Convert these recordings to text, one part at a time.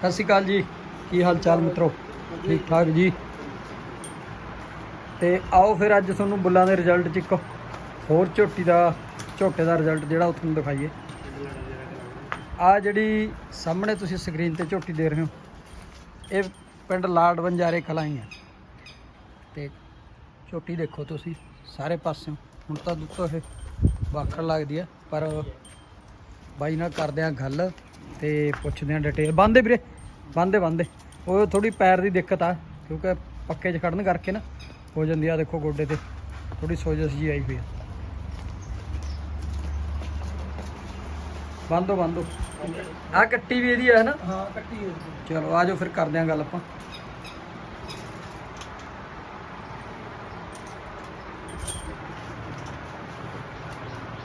ਸਤਿ ਸ਼੍ਰੀ ਅਕਾਲ ਜੀ। ਕੀ ਹਾਲ ਚਾਲ ਮਿੱਤਰੋ? ਠੀਕ ਠਾਕ ਜੀ। ਤੇ ਆਓ ਫਿਰ ਅੱਜ ਤੁਹਾਨੂੰ ਬੁੱਲਾਂ ਦੇ ਰਿਜ਼ਲਟ ਚ ਇੱਕ ਹੋਰ ਝੋਟੀ ਦਾ, ਝੋਟੇ ਦਾ ਰਿਜ਼ਲਟ ਜਿਹੜਾ ਉਹ ਤੁਹਾਨੂੰ ਦਿਖਾਈਏ। ਆ ਜਿਹੜੀ ਸਾਹਮਣੇ ਤੁਸੀਂ ਸਕਰੀਨ ਤੇ ਝੋਟੀ ਦੇ ਰਹੇ ਹੋ, ਇਹ ਪਿੰਡ ਲਾਡ ਬੰਜਾਰੇ ਕਲਾਈ ਹੈ ਤੇ ਝੋਟੀ ਦੇਖੋ ਤੁਸੀਂ, ਸਾਰੇ ਪਾਸਿਓਂ। ਹੁਣ ਤਾਂ ਦੁੱਤੋ ਇਹ ਵਾਖਰ ਲੱਗਦੀ ਹੈ ਪਰ ਬਾਈ ਨਾਲ ਕਰਦੇ ਆ ਗੱਲ ਤੇ ਪੁੱਛਦੇ ਆ ਡਿਟੇਲ ਬੰਦੇ ਵੀਰੇ ਬੰਦੇ ਬੰਦੇ ਉਹ ਥੋੜੀ ਪੈਰ ਦੀ ਦਿੱਕਤ ਆ ਕਿਉਂਕਿ ਪੱਕੇ 'ਚ ਖੜਨ ਕਰਕੇ ਨਾ ਹੋ ਜਾਂਦੀ ਆ ਦੇਖੋ ਗੋਡੇ ਤੇ। ਥੋੜੀ ਸੋਜਸ ਜੀ ਆਈ ਹੋਈ ਆ। ਬੰਦੋ ਬੰਦੋ ਆ ਕੱਟੀ ਵੀ ਇਹਦੀ ਹੈ ਨਾ? ਹਾਂ ਕੱਟੀ। ਚਲੋ ਆਜੋ ਫਿਰ ਕਰਦੇ ਆ ਗੱਲ ਆਪਾਂ।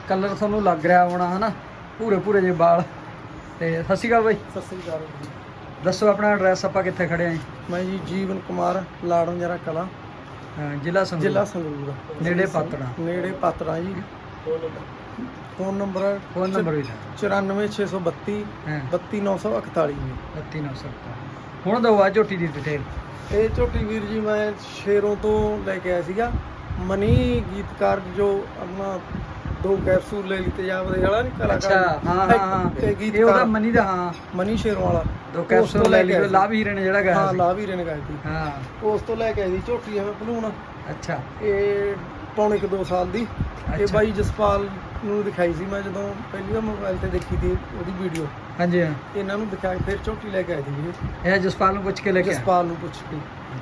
ਕਲਰ ਤੁਹਾਨੂੰ ਲੱਗ ਰਿਹਾ ਹੋਣਾ ਹਨਾ? ਪੂਰੇ ਪੂਰੇ ਜਿਹੇ ਵਾਲ। ਤੇ ਸਤਿ ਸ਼੍ਰੀ ਅਕਾਲ ਬਾਈ। ਸਤਿ ਸ੍ਰੀ ਅਕਾਲ ਜੀ। ਦੱਸੋ ਆਪਣਾ ਐਡਰੈਸ ਆਪਾਂ ਕਿੱਥੇ ਖੜੇ ਆਂ ਜੀ? ਮੈਂ ਜੀ ਜੀਵਨ ਕੁਮਾਰ ਲਾੜਨ ਜਰਾ ਕਲਾ। ਹਾਂ, ਜ਼ਿਲ੍ਹਾ ਸੰਗਰੂਰ। ਜ਼ਿਲ੍ਹਾ ਸੰਗਰੂਰ। ਨੇੜੇ ਪਾਤੜਾ। ਨੇੜੇ Patran ji. Phone number phone number ਵੀ 94632 ਹਾਂ। 32941 ਜੀ। 3970 ਹੁਣ ਦੋ ਆ ਝੋਟੀ ਦੀ ਡਿਟੇਲ ਇਹ ਝੋਟੀ ਵੀਰ ਜੀ ਮੈਂ ਸ਼ੇਰੋਂ ਤੋਂ ਲੈ ਕੇ ਆਇਆ ਸੀਗਾ। ਮਨੀ ਗੀਤਕਾਰ ਜੋ ਆਪਣਾ ਦੋ ਕੈਪਸੂਲ ਲੈ ਲਈ ਤੇਜ਼ਾਬ ਦੇ ਵਾਲਾ ਨਹੀਂ ਅੱਛਾ ਕਲਾਕਾਰ ਹਾਂ ਹਾਂ ਹਾਂ ਇਹ ਇਹ ਗੀਤਕਾਰ ਉਹਦਾ ਮਨੀ ਦਾ ਹਾਂ। ਮਨੀ ਸ਼ੇਰੋਂ ਵਾਲਾ। ਦੋ ਕੈਪਸੂਲ ਤੋਂ ਲੈ ਲਈ। ਲਾਭ ਹੀਰੇ ਨੇ ਜਿਹੜਾ ਗਿਆ ਹਾਂ ਸੀ। ਲਾ ਵੀ ਰਣ ਗਾਈ ਸੀ। ਹਾਂ। ਉਸ ਤੋਂ ਲੈ ਕੇ ਆਈ ਸੀ ਝੋਟੀ ਐਵੇਂ ਭਲੂਣ ਅੱਛਾ। ਇਹ ਪੌਣੇ ਕੁ 2 ਸਾਲ ਦੀ। ਇਹ ਅੱਛਾ। ਬਾਈ ਜਸਪਾਲ ਨੂੰ ਦਿਖਾਈ ਸੀ ਮੈਂ ਜਦੋਂ ਪਹਿਲੀ ਵਾਰ ਮੋਬਾਈਲ ਤੇ ਦੇਖੀ ਸੀ ਉਹਦੀ ਵੀਡੀਓ। ਹਾਂਜੀ ਹਾਂ। ਇਹਨਾਂ ਨੂੰ ਦਿਖਾਈ ਫਿਰ ਝੋਟੀ ਲੈ ਕੇ ਆਈ ਸੀ ਇਹ ਜਸਪਾਲ ਨੂੰ ਪੁੱਛ ਕੇ ਲੈ ਕੇ। ਜਸਪਾਲ ਨੂੰ ਪੁੱਛ ਕੇ।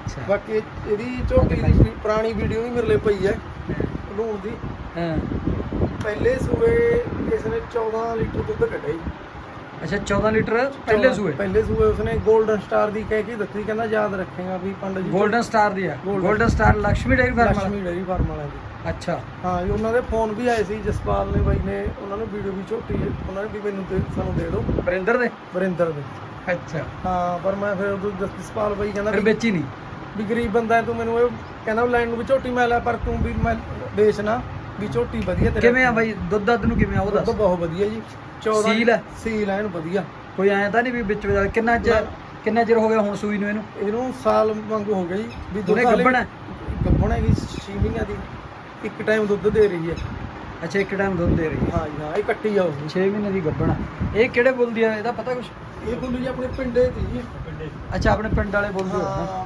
ਅੱਛਾ। ਬਾਕੀ ਇਹ- ਇਹਦੀ ਝੋਟੀ ਦੀ ਪੁਰਾਣੀ ਵੀਡੀਓ ਵੀ ਮੇਰੇ ਲਈ ਪਈ ਹੈ। ਭਲੂਣ ਦੀ। ਹਾਂ। ਪਹਿਲੇ ਸੂਏ ਇਸ ਨੇ 14 ਲੀਟਰ ਦੁੱਧ ਕੱਢਿਆ ਜੀ। ਅੱਛਾ 14 ਲੀਟਰ ਪਹਿਲੇ 14 ਸੂਏ? ਪਹਿਲੇ ਸੂਏ ਉਸਨੇ 골ਡਨ ਸਟਾਰ ਦੀ ਕਹਿ ਕੇ ਦਿੱਤੀ ਕਹਿੰਦਾ ਯਾਦ ਰੱਖੇਗਾ ਵੀ ਪੰਡਤ ਜੀ 골ਡਨ ਸਟਾਰ ਦੀ ਆ? Golden- Golden Star Lakshmi dairy farm ਵਾਲਾ? ਲక్ష్ਮੀ ਡੇਰੀ ਫਾਰਮ ਵਾਲਾ ਜੀ। ਅੱਛਾ। ਹਾਂ ਜੀ ਉਹਨਾਂ ਦੇ ਫੋਨ ਵੀ ਆਏ ਸੀ ਜਸਪਾਲ ਨੇ ਬਾਈ ਨੇ ਉਹਨਾਂ ਨੂੰ ਵੀਡੀਓ ਵੀ ਝੋਟੀ ਉਹਨਾਂ ਨੇ ਵੀ ਮੈਨੂੰ ਦੇ ਸਾਨੂੰ ਦੇ ਦਿਓ। ਬਰਿੰਦਰ ਦੇ? ਵਰਿੰਦਰ ਦੇ। ਅੱਛਾ। ਹਾਂ ਪਰ ਮੈਂ ਫਿਰ ਉਦੋਂ ਜਸ- ਜਸਪਾਲ ਬਾਈ ਕਹਿੰਦਾ ਫਿਰ ਵੀ- ਵੇਚੀ ਨਹੀਂ ਵੀ ਗਰੀਬ ਬੰਦਾ ਹੈ ਤੂੰ ਮੈਨੂੰ ਇਹ ਕਹਿੰਦਾ ਲੈਣ ਨੂੰ ਵੀ ਝੋਟੀ ਮੈਂ ਲੈ ਪਰ ਤੂੰ ਵੀ ਮੈਂ ਵੇਚਣਾ ਵੀ ਝੋਟੀ ਵਧੀਆ ਤੇਰੇ ਕਿਵੇਂ ਆ ਬਾਈ? ਦੁੱਧ ਦੱਧ ਨੂੰ ਕਿਵੇਂ ਆ ਉਹ ਦੁੱਧ ਦੱਸ। ਬਹੁਤ ਵਧੀਆ ਜੀ। 14 ਸੀਲ ਹੈ? ਸੀਲ ਐਨ ਵਧੀਆ। ਕੋਈ ਐਂ ਤਾਂ ਨਹੀਂ ਵੀ ਵਿੱਚ ਵਿਚਾਲੇ ਕਿੰਨਾ ਚਿਰ ਕਿੰਨਾ ਚਿਰ ਹੋ ਗਿਆ ਹੁਣ ਸੂਈ ਨੂੰ ਇਹਨੂੰ? ਇਹਨੂੰ ਸਾਲ ਵਾਂਗੂ ਹੋ ਗਿਆ ਜੀ। ਵੀ ਉਹਨੇ ਹਾਲੇ- ਗੱਭਣ ਹੈ? ਗੱਭਣ ਹੈਗੀ ਮਹੀਨਿਆਂ ਦੀ। ਇੱਕ ਟਾਈਮ ਦੁੱਧ ਦੇ ਰਹੀ ਹੈ। ਅੱਛਾ ਇੱਕ ਟਾਈਮ ਦੁੱਧ ਦੇ ਰਹੀ ਹੈ। ਹਾਂ ਜੀ ਹਾਂ ਇਹ ਕੱਟੀ ਆ ਉਸ 6 ਮਹੀਨੇ ਦੀ ਗੱਭਣ ਇਹ ਕਿਹੜੇ ਬੁੱਲ ਦੀ ਆ? ਇਹਦਾ ਪਤਾ ਕੁਛ? ਇਹ ਬੁੱਲ ਜੀ ਆਪਣੇ ਪਿੰਡੇ ਦੀ ਜੀ। ਅੱਛਾ ਆਪਣੇ ਪਿੰਡ ਵਾਲੇ ਬੁੱਲ ਦੀ ਆ। ਹਾਂ।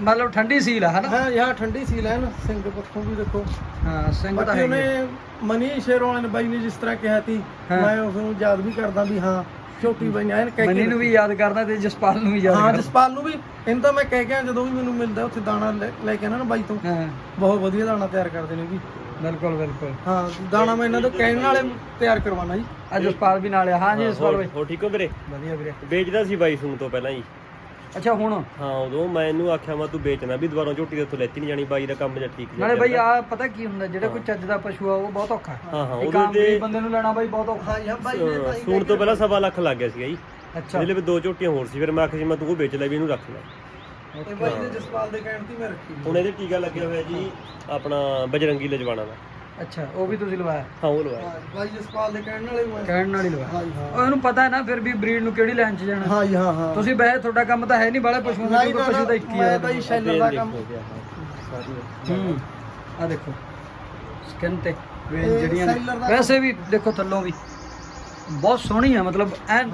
ਮਤਲਬ ਠੰਡੀ ਸੀਲ ਆ ਹਨਾ? ਹਾਂ ਯਾਰ ਠੰਡੀ ਸੀ ਲੈਣ ਸਿੰਘ ਪੱਖੋਂ ਵੀ ਦੇਖੋ। ਹਾਂ ਸਿੰਘ ਤਾਂ ਬਾਕੀ ਹੈ ਉਹਨੇ ਮਨੀ ਸ਼ੇਰਵਾਨ ਬਾਈ ਨੇ ਜਿਸ ਤਰ੍ਹਾਂ ਕਿਹਾ ਸੀ ਹਾਂ। ਮੈਂ ਉਸ ਨੂੰ ਯਾਦ ਵੀ ਕਰਦਾ ਵੀ ਹਾਂ ਝੋਟੀ ਬਾਈ ਨੇ ਐਨ ਕਹਿ ਕੇ ਮਨੀ ਨੂੰ ਵੀ ਯਾਦ ਕਰਦਾ ਤੇ ਜਸਪਾਲ ਨੂੰ ਵੀ ਯਾਦ ਹਾਂ ਕਰਦਾ। ਜਸਪਾਲ ਨੂੰ ਵੀ ਇਹਨੂੰ ਤਾਂ ਮੈਂ ਕਹਿ ਕੇ ਆਇਆ ਜਦੋਂ ਵੀ ਮੈਨੂੰ ਮਿਲਦਾ ਉੱਥੇ ਦਾਣਾ ਲੈ- ਲੈ ਕੇ ਆਣਾ ਨਾ ਬਾਈ ਤੋਂ। ਹਾਂ। ਬਹੁਤ ਵਧੀਆ ਦਾਣਾ ਤਿਆਰ ਕਰਦੇ ਨੇ ਵੀ ਬਿਲਕੁਲ ਬਿਲਕੁਲ। ਹਾਂ ਦਾਣਾ ਮੈਂ ਇਹਨਾਂ ਤੋਂ ਕਹਿਣ ਵਾਲੇ ਤਿਆਰ ਕਰਵਾਉਣਾ ਜੀ। ਆ ਜਸਪਾਲ ਵੀ ਨਾਲ ਆ। ਹਾਂ ਜੀ ਜਸਪਾਲ ਬਾਈ। ਹੋ ਠੀਕ ਹੋ ਵੀਰੇ? ਵਧੀਆ ਵੀਰੇ। ਵੇਚਦਾ ਸੀ ਬਾਈ ਸੂਣ ਤੋਂ ਪਹਿਲਾਂ ਜੀ ਅੱਛਾ ਹੁਣ? ਹਾਂ ਉਦੋਂ ਮੈਂ ਇਹਨੂੰ ਆਖਿਆ ਮੈਂ ਤੂੰ ਵੇਚਣਾ ਵੀ ਦੁਬਾਰਾ ਝੋਟੀ ਦੇ ਉੱਥੋਂ ਲੈਤੀ ਨਹੀਂ ਜਾਣੀ ਬਾਈ ਦਾ ਕੰਮ ਜਾਂ ਠੀਕ ਨਹੀਂ ਨਾਲੇ ਬਾਈ ਆ ਪਤਾ ਕੀ ਹੁੰਦਾ ਜਿਹੜਾ ਕੋਈ ਚੱਜ ਦਾ ਪਸ਼ੂ ਆ ਉਹ ਬਹੁਤ ਔਖਾ ਹਾਂ। ਹਾਂ ਇੱਕ ਉਹਦੇ ਗਰੀਬ ਬੰਦੇ ਨੂੰ ਲੈਣਾ ਬਾਈ ਬਹੁਤ ਔਖਾ ਹਾਂ। ਜੀ ਹਾਂ ਬਾਈ ਨੇ ਤਾਂ ਹੀ ਸੂਣ ਤੋਂ ਪਹਿਲਾਂ ਸਵਾ ਲੱਖ ਲੱਗ ਗਿਆ ਸੀਗਾ ਜੀ। ਅੱਛਾ। ਇਹਦੇ ਲਈ ਦੋ ਝੋਟੀਆਂ ਹੋਰ ਸੀ ਫਿਰ ਮੈਂ ਆਖਿਆ ਸੀ ਮੈਂ ਤੂੰ ਉਹ ਵੇਚ ਲੈ ਵੀ ਇਹਨੂੰ ਰੱਖ ਲੈ। ਇਹ ਬਾਈ ਨੇ ਜਸਪਾਲ ਦੇ ਕਹਿਣ ਤੇ ਮੈਂ ਰੱਖੀ। ਹੁਣ ਇਹਦੇ ਟੀਕਾ ਲੱਗਿਆ ਹੋਇਆ ਜੀ ਆਪਣਾ ਬਜਰੰਗੀ ਲਜਵਾਣਾ ਦਾ। ਅੱਛਾ ਉਹ ਵੀ ਤੁਸੀਂ ਲਵਾਇਆ? ਹਾਂ ਉਹ ਲਵਾਇਆ। ਹਾਂ ਬਾਈ ਜਸਪਾਲ ਦੇ ਕਹਿਣ ਵਾਲੇ ਮੈਂ ਕਹਿਣ ਨਾਲ ਹੀ ਲਵਾਇਆ। ਹਾਂ ਜੀ ਹਾਂ। ਉਹ ਇਹਨੂੰ ਪਤਾ ਹੈ ਨਾ ਫਿਰ ਵੀ ਬਰੀਡ ਨੂੰ ਕਿਹੜੀ ਲਾਈਨ 'ਚ ਜਾਣਾ। ਹਾਂ ਜੀ ਹਾਂ ਹਾਂ। ਤੁਸੀਂ ਵੈਸੇ ਤੁਹਾਡਾ ਕੰਮ ਤਾਂ ਹੈ ਨਹੀਂ ਬਾਲੇ ਪਸ਼ੂਆਂ ਦਾ ਨਹੀਂ ਕਿਉਂਕਿ ਪਸ਼ੂ ਤਾਂ ਇੱਕ ਹੀ ਮੈਂ ਤਾਂ ਹੀ ਸ਼ੈਲਰ ਦਾ ਕੰਮ ਹੂੰ ਆ ਦੇਖੋ। ਸਕਿਨ ਤੇ ਇਹ ਜਿਹੜੀਆਂ ਨੇ। ਸੈਲਰ ਦਾ ਵੈਸੇ ਵੀ ਦੇਖੋ ਥੱਲੋਂ ਵੀ। ਬਹੁਤ ਸੋਹਣੀ ਆ ਮਤਲਬ ਐਨ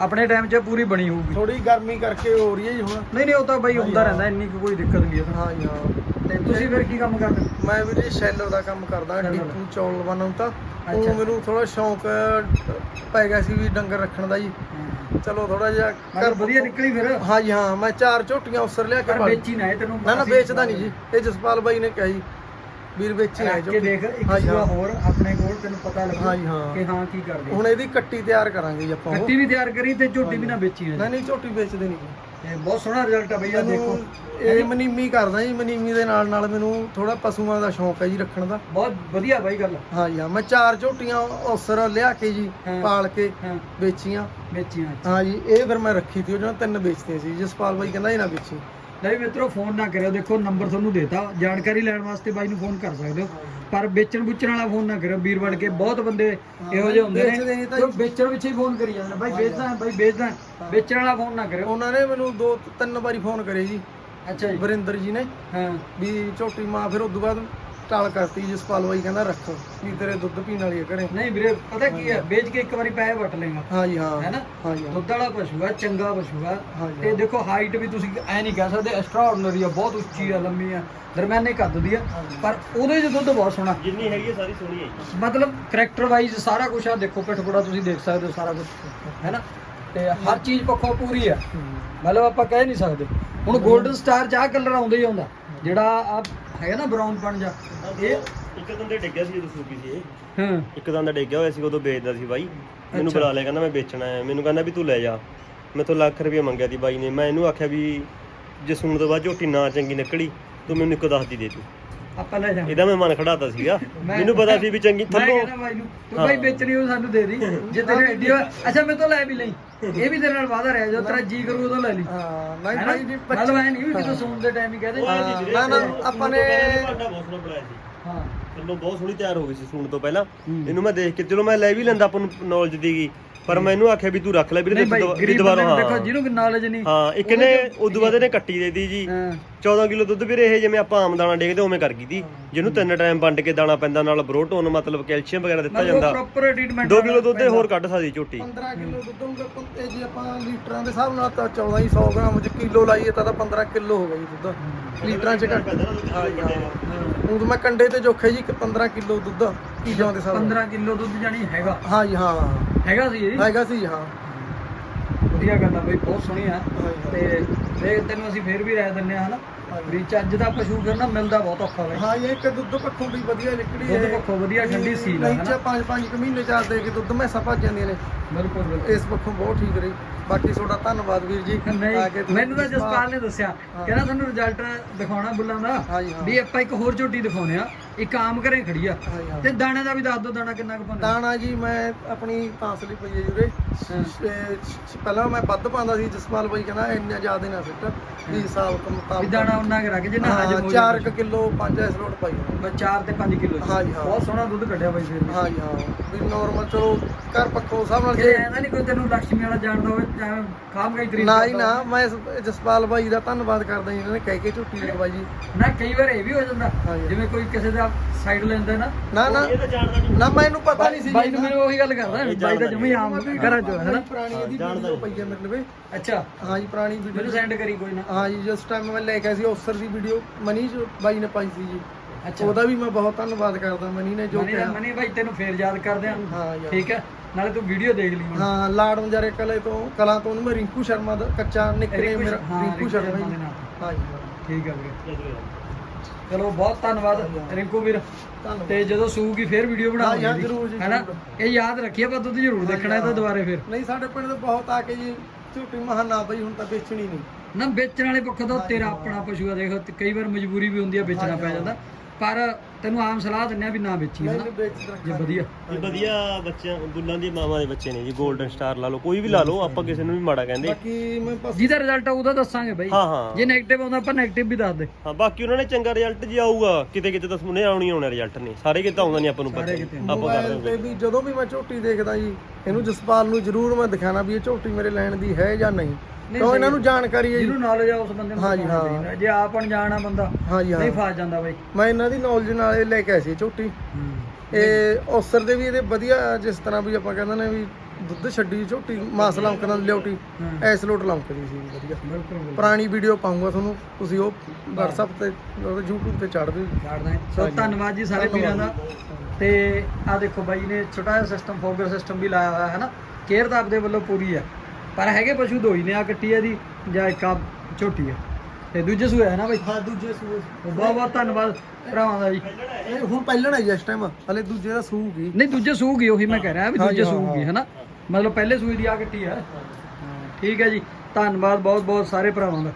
ਆਪਣੇ ਟਾਈਮ 'ਚ ਪੂਰੀ ਬਣੀ ਹੋਊਗੀ। ਥੋੜੀ ਗਰਮੀ ਕਰਕੇ ਹੋ ਰਹੀ ਹੈ ਜੀ ਹੁਣ। ਨਹੀਂ ਨਹੀਂ ਉਹ ਤਾਂ ਬਾਈ ਹੁੰਦਾ ਰਹਿੰਦਾ ਇੰਨੀ ਕੁ ਕੋਈ ਦਿੱਕਤ ਨਹੀਂ ਹੈ। ਹਾਂ ਜੀ ਹਾਂ। ਤੇ ਤੁਸੀਂ ਫਿਰ ਕੀ ਕੰਮ ਕਰਦੇ? ਮੈਂ ਵੀ ਜੀ ਸ਼ੈਲਰ ਦਾ ਕੰਮ ਕਰਦਾ। ਡਿਪੂ ਚੌਲ ਬਣਾਉਂ ਤਾਂ। ਅੱਛਾ। ਉਹ ਮੈਨੂੰ ਥੋੜਾ ਸ਼ੌਂਕ ਪੈ ਗਿਆ ਸੀ ਵੀ ਡੰਗਰ ਰੱਖਣ ਦਾ ਜੀ। ਚਲੋ ਥੋੜਾ ਜਿਹਾ ਮਤਲਬ ਵਧੀਆ ਨਿਕਲੀ ਫਿਰ। ਹਾਂ ਜੀ ਹਾਂ ਮੈਂ ਚਾਰ ਝੋਟੀਆਂ ਉਸਰ ਲਿਆ ਕੇ ਵੇਚੀ ਨਾ ਇਹ ਤੈਨੂੰ ਨਾ ਨਾ ਵੇਚਦਾ ਨਹੀਂ ਜੀ। ਇਹ ਜਸਪਾਲ ਬਾਈ ਨੇ ਕਿਹਾ ਜੀ ਵੀਰ ਵੇਚੀ ਹੈ ਕੇ ਦੇਖ ਇੱਕ ਜੀ, ਹਾਂ। ਹੋਰ ਆਪਣੇ ਕੋਲ ਤੈਨੂੰ ਪਤਾ ਲੱਗੂ ਜੀ। ਕਿ ਹਾਂ ਕੀ ਕਰਦੇ। ਹੁਣ ਇਹਦੀ ਕੱਟੀ ਤਿਆਰ ਕਰਾਂਗੇ ਜੀ ਆਪਾਂ ਕੱਟੀ ਵੀ ਤਿਆਰ ਕਰੀ ਤੇ ਝੋਟੀ ਵੀ ਨਾ ਵੇਚੀ ਨਹੀਂ ਨਹੀਂ ਝੋਟੀ ਵੇਚਦੇ ਨਹੀਂ ਜੀ। ਤੇ ਬਹੁਤ ਸੋਹਣਾ ਰਿਜ਼ਲਟ ਆ ਬਈ ਆ ਦੇਖੋ। ਇਹ ਮਨੀਮੀ ਕਰਦਾ ਜੀ ਮਨੀਮੀ ਦੇ ਨਾਲ ਨਾਲ ਮੈਨੂੰ ਥੋੜਾ ਪਸ਼ੂਆਂ ਦਾ ਸ਼ੌਂਕ ਹੈ ਜੀ ਰੱਖਣ ਦਾ। ਬਹੁਤ ਵਧੀਆ ਬਾਈ ਗੱਲ। ਹਾਂ ਜੀ ਹਾਂ ਮੈਂ ਚਾਰ ਝੋਟੀਆਂ ਔਸਰ ਲਿਆ ਕੇ ਜੀ। ਪਾਲ ਕੇ ਵੇਚੀਆਂ। ਵੇਚੀਆਂ ਹਾਂ ਜੀ ਇਹ ਫਿਰ ਮੈਂ ਰੱਖੀ ਤੀ ਉਹਨਾਂ ਤਿੰਨ ਵੇਚਦੇ ਸੀ। ਜਸਪਾਲ ਬਾਈ ਕਹਿੰਦਾ ਇਹ ਨਾ ਵੇਚੀ। ਵੀ ਮਿੱਤਰੋ ਫੋਨ ਨਾ ਕਰਿਓ ਦੇਖੋ ਨੰਬਰ ਤੁਹਾਨੂੰ ਦੇਤਾ। ਜਾਣਕਾਰੀ ਲੈਣ ਵਾਸਤੇ ਬਾਈ ਨੂੰ ਫੋਨ ਕਰ ਸਕਦੇ ਹੋ। ਪਰ ਵੇਚਣ ਬੁੱਚਣ ਵਾਲਾ ਫੋਨ ਨਾ ਕਰਿਓ ਵੀਰ ਬਣ ਕੇ ਬਹੁਤ ਬੰਦੇ ਇਹੋ ਜਿਹੇ ਹੁੰਦੇ ਵੇਚਦੇ ਨੇ ਤਾਂ ਜੋ ਵੇਚਣ ਵਿੱਚ ਹੀ ਫੋਨ ਕਰੀ ਜਾਂਦੇ ਨੇ। ਬਾਈ ਵੇਚਦਾ ਹੈ, ਬਾਈ ਵੇਚਦਾ ਹੈ। ਵੇਚਣ ਵਾਲਾ ਫੋਨ ਨਾ ਕਰਿਓ। ਉਹਨਾਂ ਨੇ ਮੈਨੂੰ ਦੋ ਤਿੰਨ ਵਾਰੀ ਫੋਨ ਕਰੇ ਜੀ। ਅੱਛਾ ਜੀ। ਵਰਿੰਦਰ ਜੀ ਨੇ। ਹਾਂ। ਵੀ ਝੋਟੀ ਮਾਂ ਫਿਰ ਉਦੋਂ ਬਾਅਦ ਟਾਲ ਕਰਤੀ ਜਸਪਾਲ ਬਾਈ ਕਹਿੰਦਾ ਰੱਖ ਵੀ ਤੇਰੇ ਦੁੱਧ ਪੀਣ ਵਾਲੀ ਹੈ ਘਰੇ। ਨਹੀਂ ਵੀਰੇ ਪਤਾ ਕੀ ਹੈ ਵੇਚ ਕੇ ਇੱਕ ਵਾਰੀ ਪੈਸੇ ਵਟ ਲੇਗਾ ਹਾਂ ਜੀ ਹਾਂ ਹੈ ਨਾ? ਹਾਂ ਜੀ ਹਾਂ। ਦੁੱਧ ਵਾਲਾ ਪਸ਼ੂ ਆ ਚੰਗਾ ਪਸ਼ੂ ਆ। ਹਾਂਜੀ। ਤੇ ਦੇਖੋ ਹਾਈਟ ਵੀ ਤੁਸੀਂ ਐ ਨਹੀਂ ਕਹਿ ਸਕਦੇ ਐਕਸਟਰਾਆਰਡਨਰੀ ਆ ਬਹੁਤ ਉੱਚੀ ਆ ਲੰਮੀ ਆ ਦਰਮਿਆਨੇ ਕੱਦ ਦੀ ਆ। ਪਰ ਉਹਦੇ 'ਚ ਦੁੱਧ ਬਹੁਤ ਸੋਹਣਾ। ਜਿੰਨੀ ਹੈਗੀ ਹੈ ਸਾਰੀ ਸੋਹਣੀ ਹੈ ਜੀ। ਮਤਲਬ ਕਰੈਕਟਰ ਵਾਈਜ਼ ਸਾਰਾ ਕੁਝ ਆ ਦੇਖੋ ਪਿੱਠਪੁੜਾ ਤੁਸੀਂ ਦੇਖ ਸਕਦੇ ਹੋ ਸਾਰਾ ਕੁਝ ਹੈ ਨਾ? ਤੇ ਹਰ ਚੀਜ਼ ਪੱਖੋਂ ਪੂਰੀ ਆ। ਮਤਲਬ ਆਪਾਂ ਕਹਿ ਨਹੀਂ ਸਕਦੇ। ਹੁਣ 골ਡਨ ਸਟਾਰ ਚ ਆਹ ਕਲਰ ਆਉਂਦਾ ਹੀ ਆਉਂਦਾ। ਜਿਹੜਾ ਆ ਹੈਗਾ ਨਾ ਬਰਾਊਨ ਪਣ ਜਾ। ਇਹ? ਇੱਕ ਦੰਦੇ ਡਿੱਗਿਆ ਸੀ ਜਦੋਂ ਸੂਪੀ ਸੀ ਇਹ। ਹਾਂ। ਇੱਕ ਦੰਦਾ ਡਿੱਗਿਆ ਹੋਇਆ ਸੀ ਉਦੋਂ ਵੇਚਦਾ ਸੀ ਬਾਈ। ਮੈਨੂੰ ਬੁਲਾ ਲਿਆ ਕਹਿੰਦਾ ਮੈਂ ਵੇਚਣਾ ਹੈ। ਮੈਨੂੰ ਕਹਿੰਦਾ ਵੀ ਤੂੰ ਲੈ ਜਾ। ਮੈਥੋਂ ਲੱਖ ਰੁਪਏ ਮੰਗਿਆ ਸੀ ਬਾਈ ਨੇ। ਮੈਂ ਇਹਨੂੰ ਆਖਿਆ ਵੀ ਜੇ ਸੂਣ ਤੋਂ ਬਾਅਦ ਝੋਟੀ ਨਾ ਚੰਗੀ ਨਿਕਲੀ ਤੂੰ ਮੈਨੂੰ ਇੱਕ ਦੱਸ ਦੀ ਦੇ ਤੂੰ ਆਪਾਂ ਲੈ ਜਾ ਇਹਦਾ ਮੈਂ ਮਨ ਖੜਾਤਾ ਸੀਗਾ। ਮੈਂ- ਮੈਨੂੰ ਪਤਾ ਸੀ ਵੀ ਚੰਗੀ ਮੈਂ ਥੱਲੋਂ ਕਹਿੰਦਾ ਬਾਈ ਨੂੰ ਤੂੰ ਬਾਈ ਵੇਚਣੀ ਉਹ ਸਾਨੂੰ ਦੇ ਦੀ। ਜੇ ਤੇਰੇ ਐਡੀ ਹੋਇਆ- ਅੱਛਾ ਮੈਂ ਤਾਂ ਲੈ ਵੀ ਲਈ। ਇਹ ਵੀ ਤੇਰੇ ਨਾਲ ਵਾਦਾ ਰਿਹਾ ਜੋ ਤੇਰਾ ਜੀ ਕਰੂ ਉਦੋਂ ਲੈ ਲਈ। ਹਾਂ ਨਹੀਂ ਹੈਨਾ? ਭਾਈ ਜੀ ਮਤਲਬ ਐ ਨਹੀਂ ਵੀ ਕਿਤੋਂ ਸੌਣ ਦੇ ਟਾਈਮ ਹੀ ਕਹਦੇ ਨਾ, ਨਾ, ਆਪਾਂ ਨੇ- ਭਾਂਡਾ ਬਹੁਤ ਸੋਹਣਾ ਬਣਾਇਆ ਸੀ। ਹਾਂ। ਥੱਲੋਂ ਬਹੁਤ ਸੋਹਣੀ ਤਿਆਰ ਹੋ ਗਈ ਸੀ ਸੂਣ ਤੋਂ ਪਹਿਲਾਂ। ਹੂੰ। ਇਹਨੂੰ ਮੈਂ ਦੇਖ ਕੇ ਚਲੋ ਮੈਂ ਲੈ ਵੀ ਲੈਂਦਾ ਆਪਾਂ ਨੂੰ ਨੌਲੇਜ ਦੀਗੀ ਪਰ ਮੈਨੂੰ ਆਖਿਆ ਵੀ ਤੂੰ ਰੱਖ ਲੈ ਵੀਰੇ ਨਹੀਂ ਬਾਈ ਦੁਬਾਰਾ ਗਰੀਬ ਬੰਦੇ ਦੁਬਾਰਾ ਨੂੰ ਦੇਖੋ ਹਾਂ ਜਿਹਨੂੰ ਨੌਲੇਜ ਨਹੀਂ। ਹਾਂ ਇੱਕ ਨੇ ਉਦੋਂ ਬਾਅਦ ਇਹਨੇ ਕੱਟੀ ਦੇ ਦੀ ਜੀ। ਹਾਂ। 14 ਕਿਲੋ ਦੁੱਧ ਵੀਰੇ ਇਹ ਜਿਵੇਂ ਆਪਾਂ ਆਮ ਦਾਣਾ ਡੇਗਦੇ ਉਵੇਂ ਕਰ ਗਈ ਦੀ। ਜਿਹਨੂੰ ਤਿੰਨ ਟਾਈਮ ਵੰਡ ਕੇ ਦਾਣਾ ਪੈਂਦਾ ਨਾਲ ਬਰੋਟੋਨ ਮਤਲਬ ਕੈਲਸ਼ੀਅਮ ਵਗੈਰਾ ਦਿੱਤਾ ਜਾਂਦਾ। ਪ੍ਰੋਪਰ ਟ੍ਰੀਟਮੈਂਟ 2 ਕਿਲੋ ਦੁੱਧ ਇਹ ਹੋਰ ਕੱਢ ਸਕਦੀ ਝੋਟੀ। 15 ਕਿਲੋ ਦੁੱਧ ਪੰ- ਇਹ ਜੇ ਆਪਾਂ ਲੀਟਰਾਂ ਦੇ ਹਿਸਾਬ ਨਾਲ ਤਾਂ 14 ਹੀ 100 ਗ੍ਰਾਮ ਚ ਕਿਲੋ ਲਾਈਏ ਤਾਂ ਤਾਂ 15 ਕਿਲੋ ਹੋ ਜੀ ਦੁੱਧ। ਲੀਟਰਾਂ ਚ ਘੱਟ। ਜੀ, ਹੁਣ ਮੈਂ ਕੰਡੇ ਤੇ ਜੋਖੇ ਜੀ ਕਿ 15 ਕਿਲੋ ਦੁੱਧ ਕਿਲੋਆਂ ਦੇ ਹਿਸਾਬ ਨਾਲ। 15 ਕਿਲੋ ਦੁੱਧ ਜਾਨੀ ਹੈਗਾ। ਹਾਂ ਜੀ ਹਾਂ। ਹੈਗਾ ਸੀ ਜੀ ਹੈਗਾ ਸੀ ਹਾਂ। ਵਧੀਆ ਗੱਲ ਆ ਬਈ ਬਹੁਤ ਸੋਹਣੀ ਆ। ਜੀ। ਤੇ ਦੇਖ ਤੈਨੂੰ ਅਸੀਂ ਫੇਰ ਵੀ ਰਾਇ ਦਿੰਨੇ ਆ ਹਨਾ। ਵੀ ਚੱਜ ਦਾ ਪਸ਼ੂ ਫਿਰ ਨਾ ਮਿਲਦਾ ਬਹੁਤ ਔਖਾ ਬਈ ਹਾਂ ਇਹ ਇੱਕ ਦੁੱਧ ਪੱਖੋਂ ਵੀ ਵਧੀਆ ਨਿਕਲੀ ਦੁੱਧ ਇਹ। ਪੱਖੋਂ ਵਧੀਆ ਠੰਡੀ ਆ, ਨਹੀਂ ਹਨਾ? ਚ 5-5 ਮਹੀਨੇ ਚਾਰ ਦੇ ਕੇ ਦੁੱਧ ਮੈਸਾਂ ਭੱਜ ਜਾਂਦੀਆਂ ਨੇ ਬਿਲਕੁਲ ਬਿਲਕੁਲ ਇਸ ਪੱਖੋਂ ਬਹੁਤ ਠੀਕ ਰਹੀ ਬਾਕੀ ਤੁਹਾਡਾ ਧੰਨਵਾਦ ਵੀਰ ਜੀ ਨਹੀਂ ਕੇ ਮੈਨੂੰ ਤਾਂ ਜਸਪਾਲ ਨੇ ਦੱਸਿਆ ਕਹਿੰਦਾ ਤੁਹਾਨੂੰ ਰਿਜ਼ਲਟ ਦਿਖਾਉਣਾ ਬੁੱਲਾਂ ਦਾ ਹਾਂ ਹਾਂ। ਵੀ ਆਪਾਂ ਇੱਕ ਹੋਰ ਝੋਟੀ ਦਿਖਾਉਨੇ ਆ ਇੱਕ ਆਮ ਘਰੇ ਖੜੀ ਆ। ਹਾਂ। ਤੇ ਦਾਣੇ ਦਾ ਵੀ ਦੱਸ ਦਿਓ ਦਾਣਾ ਕਿੰਨਾ ਕੁ ਪਾਉਂਦੇ ਦਾਣਾ ਜੀ ਮੈਂ ਆਪਣੀ ਤਾਂਸਲੀ ਪਈ ਹੈ। ਜੁਰੇ ਪਹਿਲਾਂ ਮੈਂ ਵੱਧ ਪਾਉਂਦਾ ਸੀ ਜਸਪਾਲ ਬਾਈ ਕਹਿੰਦਾ ਇੰਨਾ ਜ਼ਿਆਦਾ ਨਾ ਸਿੱਟ। ਵੀ ਹਿਸਾਬ ਵੀ ਮੁਤਾਬਕ ਦਾਣਾ ਉਹਨਾਂ ਕੇ ਰੱਖ ਜਿੰਨਾ ਹਜਮ ਹੋ 4 ਕਿਲੋ 5 ਐਸ ਲੋਡ ਪਾਈ ਹੋਈ। ਬਸ 4 ਤੇ 5 ਕਿਲੋ ਹਾਂ ਜੀ, ਹਾਂ। ਬਹੁਤ ਸੋਹਣਾ ਦੁੱਧ ਕੱਢਿਆ ਬਾਈ ਫਿਰ ਵੀ। ਹਾਂ ਜੀ ਹਾਂ। ਵੀ ਨਾਰਮਲ ਚਲੋ ਘਰ ਪੱਖੋਂ ਹਿਸਾਬ ਨਾਲ ਜੇ ਐਂ ਤਾਂ ਨਹੀਂ ਕੋਈ ਤੈਨੂੰ ਲక్ష్ਮੀ ਵਾਲਾ ਜਾਣਦਾ ਹੋਵੇ ਜਾਂ ਖਾਮ ਗਈ ਤਰੀਕ ਨਾ ਹੀ ਨਾ। ਮੈਂ ਇਸ- ਜਸਪਾਲ ਬਾਈ ਦਾ ਧੰਨਵਾਦ ਕਰਦਾ ਜੀ ਇਹਨਾਂ ਨੇ ਕਹਿ ਕੇ ਝੁੱਟੀ ਲਗਵਾਈ ਜੀ। ਨਾ ਕਈ ਵਾਰ ਇਹ ਵੀ ਹੋ ਜਾਂਦਾ। ਹਾਂ ਜੀ। ਜਿਵੇਂ ਕੋਈ ਕਿਸੇ ਦਾ ਸਾਈਡ ਲੈਂਦਾ ਨਾ। ਨਾ ਨਾ। ਇਹ ਤਾਂ ਜਾਣਦਾ ਨਾ ਮੈਨੂੰ ਪਤਾ ਨਹੀਂ ਸੀ ਬਾਈ ਨੂੰ ਮੈਨੂੰ ਉਹੀ ਗੱਲ ਕਰਦਾ ਬਾਈ ਦਾ ਜਮੀ ਆਮ ਘਰਾਂ ਚੋਂ ਹੈ ਨਾ? ਪੁਰਾਣੀ ਇਹਦੀ ਵੀਡੀਓ ਪਈ ਹੈ ਮੇਰੇ ਲਵੇ ਅੱਛਾ। ਹਾਂ ਜੀ ਪੁਰਾਣੀ ਵੀਡੀਓ। ਮੈਨੂੰ ਸੈਂਡ ਕਰੀ ਕੋਈ ਨਾ। ਹਾਂ ਜੀ ਜਿਸ ਟਾਈਮ ਮੈਂ ਲੈ ਕੇ ਆਇਆ ਸੀ ਅਫਸਰ ਦੀ ਵੀਡੀਓ ਮਨੀ ਜੋ ਬਾਈ ਨੇ ਪਾਈ ਸੀ ਜੀ। ਅੱਛਾ। ਉਹਦਾ ਵੀ ਮੈਂ ਬਹੁਤ ਧੰਨਵਾਦ ਕਰਦਾ ਮਨੀ ਨੇ ਜੋ ਕਿਹਾ। ਮਨੀ ਭਾਈ ਤੈਨੂੰ ਫੇਰ ਯਾਦ ਕਰਦੇ ਆ। ਹਾਂ ਯਾਰ। ਠੀਕ ਹੈ ਨਾਲੇ ਤੂੰ ਵੀਡੀਓ ਦੇਖ ਲਈ ਹੁਣ। ਹਾਂ ਲਾੜ ਮਜਾਰੇ ਕਲੇ ਤੋਂ ਕਲਾਂ ਤੋਂ ਉਹਨੂੰ ਮੈਂ ਰਿੰਕੂ ਸ਼ਰਮਾ ਦਾ ਕੱਚਾ ਨਿਕਨੇ ਮੇਰਾ ਰਿੰਕੂ ਸ਼ਰਮਾ ਹਾਂ ਜੀ। ਠੀਕ ਹੈ ਵੀਰੇ। ਚਲੋ ਬਹੁਤ ਧੰਨਵਾਦ ਰਿੰਕੂ ਵੀਰ। ਤੇ ਜਦੋਂ ਸੂਗੀ ਫੇਰ ਵੀਡੀਓ ਬਣਾਵਾਂਗੇ ਹੈਨਾ। ਇਹ ਯਾਦ ਰੱਖਿਆ ਪਰ ਤੁਸੀਂ ਜ਼ਰੂਰ ਦੇਖਣਾ ਇਹ ਤਾਂ ਦੁਬਾਰੇ ਫੇਰ। ਨਹੀਂ ਸਾਡੇ ਪਿੰਡ ਦੇ ਬਹੁਤ ਆ ਕੇ ਜੀ ਝੂਟੀ ਮਹਾ ਨਾ ਬਈ ਹੁਣ ਤਾਂ ਵੇਚਣੀ ਨਹੀਂ। ਨਾ ਵੇਚਣ ਵਾਲੇ ਪੱਖੋਂ ਤਾਂ ਤੇਰਾ ਆਪਣਾ ਪਸ਼ੂ ਆ ਦੇਖ ਕਈ ਵਾਰ ਮਜਬੂਰੀ ਵੀ ਹੁੰਦੀ ਆ ਵੇਚਣਾ ਪੈ ਜਾਂਦਾ। ਪਰ ਤੈਨੂੰ ਆਮ ਸਲਾਹ ਦਿੰਨੇ ਵੀ ਨਾ ਵੇਚੀ ਹਨਾ ਜੇ ਵਧੀਆ। ਇਹ ਵਧੀਆ ਬੱਚਿਆਂ ਦੁੱਲਾਂ ਦੀਆਂ ਮਾਵਾਂ ਦੇ ਬੱਚੇ ਨੇ ਜੀ 골ਡਨ ਸਟਾਰ ਲਾ ਲਓ ਕੋਈ ਵੀ ਲਾ ਲਓ ਆਪਾਂ ਕਿਸੇ ਨੂੰ ਵੀ ਮਾੜਾ ਕਹਿੰਦੇ। ਬਾਕੀ ਮੈਂ ਬਸ ਜਿਹਦਾ ਰਿਜ਼ਲਟ ਆਊਗਾ ਦੱਸਾਂਗੇ ਬਾਈ। ਹਾਂ ਹਾਂ। ਜੇ 네ਗੇਟਿਵ ਆਉਂਦਾ ਆਪਾਂ 네ਗੇਟਿਵ ਵੀ ਦੱਸ ਦੇ। ਹਾਂ ਬਾਕੀ ਉਹਨਾਂ ਨੇ ਚੰਗਾ ਰਿਜ਼ਲਟ ਜੇ ਆਊਗਾ ਕਿਤੇ ਕਿਤੇ ਤਾਂ ਸੁਣੇ ਆਉਣੀ ਆਉਣਾ ਰਿਜ਼ਲਟ ਨੇ। ਸਾਰੇ ਕਿਤੇ ਆਉਂਦਾ ਨਹੀਂ ਆਪਾਂ ਨੂੰ ਪਤਾ ਆਪਾਂ ਕਰ ਰਹੇ ਵੀ ਜਦੋਂ ਵੀ ਮੈਂ ਝੋਟੀ ਦੇਖਦਾ ਜੀ ਇਹਨੂੰ ਜਸਪਾਲ ਨੂੰ ਜ਼ਰੂਰ ਮੈਂ ਦਿਖਾਣਾ ਵੀ ਇਹ ਝੋਟੀ ਮੇਰੇ ਲੈਣ ਦੀ ਹੈ ਜਾਂ ਨਹੀਂ। ਕਿਉਂ ਇਹਨਾਂ ਨੂੰ ਜਾਣਕਾਰੀ ਹੈ ਜੀ। ਜਿਹਨੂੰ ਨੌਲੇਜ ਆ ਉਸ ਬੰਦੇ ਨੂੰ ਹਾਂ ਜੀ, ਹਾਂ। ਜੇ ਆਪ ਅਣਜਾਣ ਬੰਦਾ ਹਾਂ ਜੀ ਨਹੀਂ ਹਾਂ ਫਸ ਜਾਂਦਾ ਬਾਈ। ਮੈਂ ਇਹਨਾਂ ਦੀ ਨੌਲੇਜ ਨਾਲ ਇਹ ਲੈ ਕੇ ਆਇਆ ਸੀ ਝੋਟੀ। ਇਹ ਔਸਰ ਦੇ ਵੀ ਇਹਦੇ ਵਧੀਆ ਜਿਸ ਤਰ੍ਹਾਂ ਵੀ ਆਪਾਂ ਕਹਿੰਦੇ ਨੇ ਵੀ ਦੁੱਧ ਛੱਡੀ ਝੋਟੀ ਮਾਸ ਲੰਕਣ ਦੀ ਲਿਓਟੀ। ਐਸ ਲੋਟ ਲੰਕਦੀ ਸੀ ਵਧੀਆ। ਬਿਲਕੁਲ ਬਿਲਕੁਲ। ਪੁਰਾਣੀ ਵੀਡੀਓ ਪਾਉਂਗਾ ਤੁਹਾਨੂੰ ਤੁਸੀਂ ਉਹ WhatsApp ਤੇ ਉਹਦੇ YouTube ਤੇ ਚੜ੍ਹ ਦਿਓ ਛੱਡਦਾ ਸੋ ਧੰਨਵਾਦ ਜੀ ਸਾਰੇ ਵੀਰਾਂ ਦਾ। ਤੇ ਆ ਦੇਖੋ ਬਾਈ ਨੇ ਛੋਟਾ ਜਿਹਾ ਸਿਸਟਮ ਫੋਗਰ ਸਿਸਟਮ ਵੀ ਲਾਇਆ ਹੋਇਆ ਹੈ ਨਾ? ਕੇਅਰ ਤਾਂ ਆਪਦੇ ਵੱਲੋਂ ਪੂਰੀ ਹੈ। ਪਰ ਹੈਗੇ ਪਸ਼ੂ ਦੋ ਹੀ ਨੇ ਆ ਕੱਟੀ ਹੈ ਦੀ ਜਾਂ ਇੱਕ ਆ ਝੋਟੀ ਹੈ ਤੇ ਦੂਜੇ ਸੂਏ ਹੈ ਨਾ ਬਾਈ? ਹਾਂ ਦੂਜੇ ਸੂਏ। ਬਹੁਤ ਬਹੁਤ ਧੰਨਵਾਦ ਭਰਾਵਾਂ ਦਾ ਜੀ। ਇਹ ਹੁਣ ਪਹਿਲਣ ਹੈ ਜੀ ਇਸ ਟਾਈਮ ਹਲੇ ਦੂਜੇ ਦਾ ਸੂਗੀ ਨਹੀਂ ਦੂਜੇ ਸੂਗੀ ਉਹੀ ਮੈਂ ਕਹਿ ਰਿਹਾ ਵੀ ਦੂਜੇ ਜੀ, ਹਾਂ, ਸੂਗੀ ਹੈ ਨਾ ਮਤਲਬ ਪਹਿਲੇ ਸੂਈ ਦੀ ਆ ਕੱਟੀ ਹੈ ਠੀਕ ਹੈ ਜੀ ਧੰਨਵਾਦ ਬਹੁਤ ਬਹੁਤ ਸਾਰੇ ਭਰਾਵਾਂ ਦਾ।